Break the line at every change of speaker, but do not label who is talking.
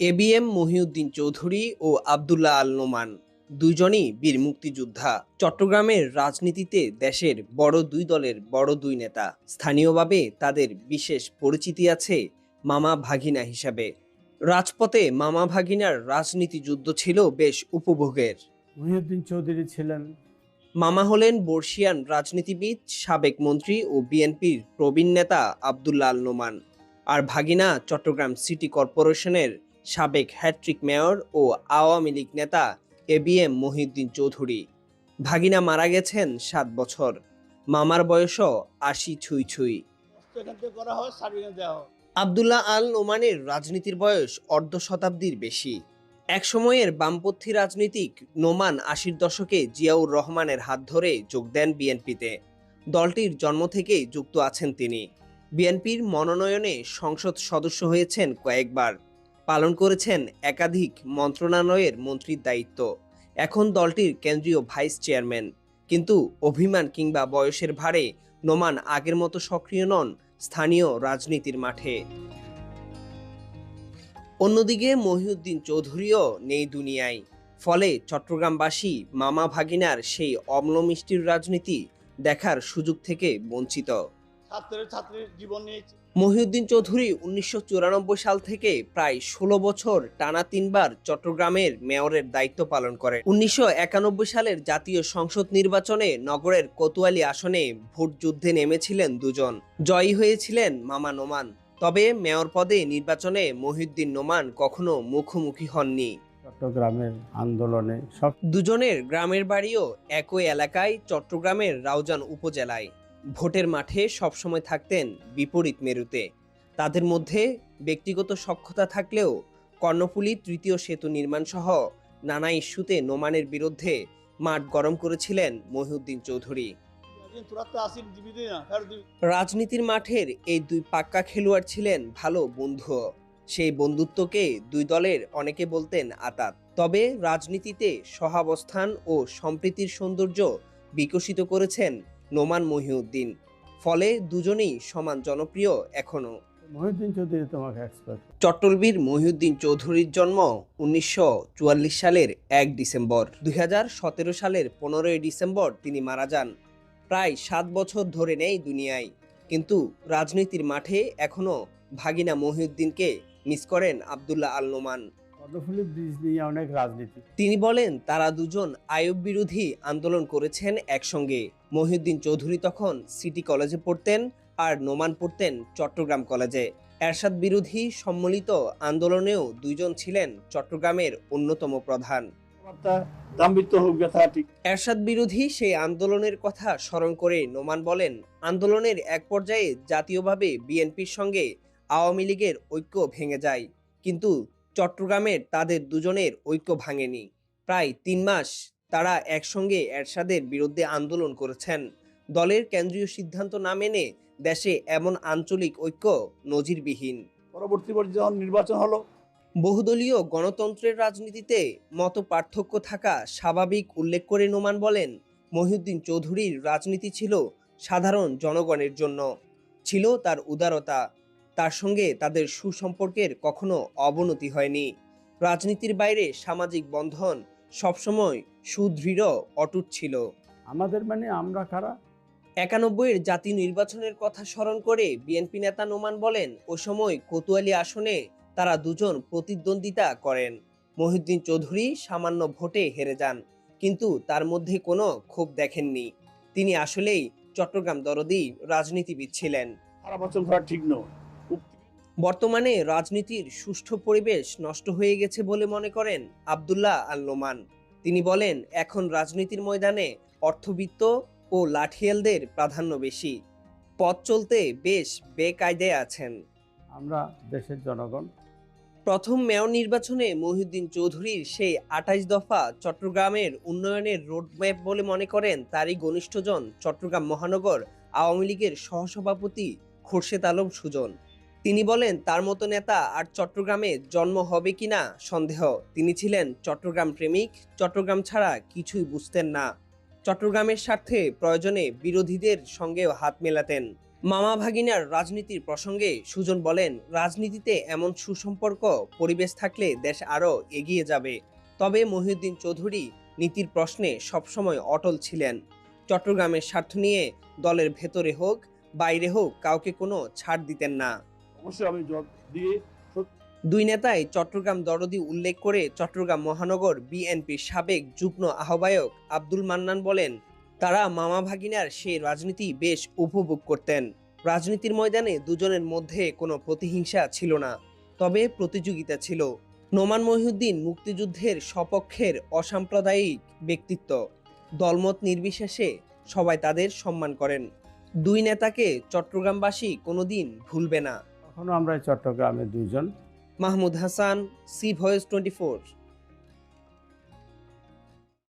A B M Mohiuddin Chowdhury ও আবদুল্লাহ আল নোমান দুইজনই বীর মুক্তিযোদ্ধা। চট্টগ্রামের রাজনীতিতে দেশের বড় দুই দলের বড় দুই নেতা। স্থানীয়ভাবে তাদের বিশেষ পরিচিতি আছে মামা ভাগিনা হিসাবে। রাজপথে মামা ভাগিনার রাজনীতি যুদ্ধ ছিল বেশ উপভোগের।
মহিউদ্দিন চৌধুরী ছিলেন
মামা হলেন বর্ষিয়ান রাজনীতিবিদ সাবেক মন্ত্রী ও বিএনপির প্রবীণ নেতা আবদুল্লাহ আল নোমান। আর ভাগিনা চট্টগ্রাম সিটি কর্পোরেশনের সাবেক হ্যাট্রিক মেয়র ও আওয়ামী লীগ নেতা A B M Mohiuddin Chowdhury. ভাগিনা মারা গেছেন সাত বছর। মামার বয়সও আশি ছুঁই ছুঁই। আবদুল্লাহ আল নোমানের রাজনীতির বয়স অর্ধ শতাব্দীর বেশি। এক সময়ের বামপন্থী রাজনীতিক নোমান আশির দশকে জিয়াউর রহমানের হাত ধরে যোগ দেন বিএনপিতে। দলটির জন্ম থেকেই যুক্ত আছেন তিনি। বিএনপির মনোনয়নে সংসদ সদস্য হয়েছেন কয়েকবার। পালন করেছেন একাধিক মন্ত্রণালয়ের মন্ত্রীর দায়িত্ব। এখন দলটির কেন্দ্রীয় ভাইস চেয়ারম্যান। কিন্তু অভিমান কিংবা বয়সের ভারে নোমান আগের মতো সক্রিয় নন স্থানীয় রাজনীতির মাঠে। অন্যদিকে মহিউদ্দিন চৌধুরীও নেই দুনিয়ায়। ফলে চট্টগ্রামবাসী মামা ভাগিনার সেই অম্ল মিষ্টির রাজনীতি দেখার সুযোগ থেকে বঞ্চিত।
ছাত্রের ছাত্রীর জীবন নিয়ে
মহিউদ্দিন চৌধুরী উনিশশো চুরানব্বই সাল থেকে প্রায় ষোলো বছর টানা তিনবার চট্টগ্রামের মেয়রের দায়িত্ব পালন করে উনিশশো সালের জাতীয় সংসদ নির্বাচনে নগরের কোতোয়ালি আসনে ভোট যুদ্ধে নেমেছিলেন দুজন। জয়ী হয়েছিলেন মামা নোমান। তবে মেয়র পদে নির্বাচনে মহিউদ্দিন নোমান কখনো মুখোমুখি হননি।
চট্টগ্রামের আন্দোলনে সব
দুজনের গ্রামের বাড়িও একই এলাকায় চট্টগ্রামের রাউজান উপজেলায়। ভোটের মাঠে সবসময় থাকতেন বিপরীত মেরুতে। তাদের মধ্যে ব্যক্তিগত সক্ষতা থাকলেও কর্ণফুলী তৃতীয় সেতু নির্মাণ সহ নানা ইস্যুতে নোমানের বিরুদ্ধে মাঠ গরম করেছিলেন মহিউদ্দিন চৌধুরী। রাজনীতির মাঠের এই দুই পাক্কা খেলোয়াড় ছিলেন ভালো বন্ধু। সেই বন্ধুত্বকে দুই দলের অনেকে বলতেন আতাত। তবে রাজনীতিতে সহাবস্থান ও সম্প্রীতির সৌন্দর্য বিকশিত করেছেন নোমান মহিউদ্দিন। ফলে দুজনেই সমান জনপ্রিয় এখনও
মহিউদ্দিন চৌধুরী তোমাকে এক্সপার্ট
চট্টলবীর মহিউদ্দিন চৌধুরীর জন্ম উনিশশো চুয়াল্লিশ সালের এক ডিসেম্বর। দুই হাজার সতেরো সালের পনেরোই ডিসেম্বর তিনি মারা যান। প্রায় সাত বছর ধরে নেই দুনিয়ায়। কিন্তু রাজনীতির মাঠে এখনও ভাগিনা মহিউদ্দিনকে মিস করেন আবদুল্লাহ আল নোমান।
কর্ণফুলী ব্রিজ নিয়ে অনেক রাজনীতি।
তিনি বলেন তারা দুজন আয়ব বিরোধী আন্দোলন করেছেন একসঙ্গে। মহিউদ্দিন চৌধুরী তখন সিটি কলেজে পড়তেন আর নোমান পড়তেন চট্টগ্রাম কলেজে। এরশাদ বিরোধী সম্মিলিত আন্দোলনেও দুইজন ছিলেন চট্টগ্রামের অন্যতম প্রধান। এরশাদ বিরোধী সেই আন্দোলনের কথা স্মরণ করে নোমান বলেন আন্দোলনের এক পর্যায়ে জাতীয়ভাবে বিএনপির সঙ্গে আওয়ামী লীগের ঐক্য ভেঙে যায়। কিন্তু চট্টগ্রামের তাদের দুজনের ঐক্য ভাঙেনি। প্রায় তিন মাস তারা একসঙ্গে এরশাদের বিরুদ্ধে আন্দোলন করেছেন। দলের কেন্দ্রীয় সিদ্ধান্ত না মেনে দেশে এমন আঞ্চলিক ঐক্য নজিরবিহীন।
পরবর্তী পর্যায়ে যখন নির্বাচন হলো
বহুদলীয় গণতন্ত্রের রাজনীতিতে মত পার্থক্য থাকা স্বাভাবিক উল্লেখ করে নোমান বলেন মহিউদ্দিন চৌধুরীর রাজনীতি ছিল সাধারণ জনগণের জন্য। ছিল তার উদারতা। তার সঙ্গে তাদের সুসম্পর্কের কখনো অবনতি হয়নি। রাজনীতির বাইরে সামাজিক বন্ধন সবসময় সুদৃঢ় অটুট ছিল।
আমাদের মানে আমরা কারা?
একানব্বইয়ের জাতীয় নির্বাচনের কথা স্মরণ করে বিএনপি নেতা নোমান বলেন ও সময় কোতোয়ালি আসনে তারা দুজন প্রতিদ্বন্দ্বিতা করেন। মহিউদ্দিন চৌধুরী সামান্য ভোটে হেরে যান কিন্তু তার মধ্যে কোনো ক্ষোভ দেখেননি। তিনি আসলেই চট্টগ্রাম দরদি রাজনীতিবিদ ছিলেন।
সারা বছর ঠিক নয়।
বর্তমানে রাজনীতির সুষ্ঠু পরিবেশ নষ্ট হয়ে গেছে বলে মনে করেন আবদুল্লাহ আল নোমান। তিনি বলেন এখন রাজনীতির ময়দানে অর্থবিত্ত ও লাঠিয়ালদের প্রাধান্য বেশি। পথ চলতে বেশ বেকায়দায় আছেন।
আমরা দেশের জনগণ।
প্রথম মেয়র নির্বাচনে মহিউদ্দিন চৌধুরীর সেই আঠাইশ দফা চট্টগ্রামের উন্নয়নের রোডম্যাপ বলে মনে করেন তারই ঘনিষ্ঠজন চট্টগ্রাম মহানগর আওয়ামী লীগের সহসভাপতি খোরশেদ আলম সুজন। তিনি বলেন, তার মতো নেতা আর চট্টগ্রামে জন্ম হবে কিনা সন্দেহ। তিনি ছিলেন চট্টগ্রাম প্রেমিক, চট্টগ্রাম ছাড়া কিছুই বুঝতেন না। চট্টগ্রামের স্বার্থে প্রয়োজনে বিরোধীদের সঙ্গেও হাত মেলাতেন। মামা ভাগিনার রাজনীতির প্রসঙ্গে সুজন বলেন, রাজনীতিতে এমন সুসম্পর্ক, পরিবেশ থাকলে দেশ আরও এগিয়ে যাবে। তবে মহিউদ্দিন চৌধুরী নীতির প্রশ্নে সবসময় অটল ছিলেন। চট্টগ্রামের স্বার্থ নিয়ে দলের ভেতরে হোক, বাইরে হোক, কাউকে কোনো ছাড় দিতেন না।
অবশ্যই আমি জব দিয়ে
দুই নেতাই চট্টগ্রাম দরদি উল্লেখ করে চট্টগ্রাম মহানগর বিএনপির সাবেক যুগ্ম আহ্বায়ক আব্দুল মান্নান বলেন, তারা মামা ভাগিনার সেই রাজনীতি বেশ উপভোগ করতেন। রাজনীতির ময়দানে দুজনের মধ্যে কোনো প্রতিহিংসা ছিল না, তবে প্রতিযোগিতা ছিল। নোমান মহিউদ্দিন মুক্তিযুদ্ধের সপক্ষের অসাম্প্রদায়িক ব্যক্তিত্ব। দলমত নির্বিশেষে সবাই তাদের সম্মান করেন। দুই নেতাকে চট্টগ্রামবাসী কোনোদিন ভুলবে না।
তখনও আমরা চট্টগ্রামে দুইজন।
Mahmud Hasan C voice twenty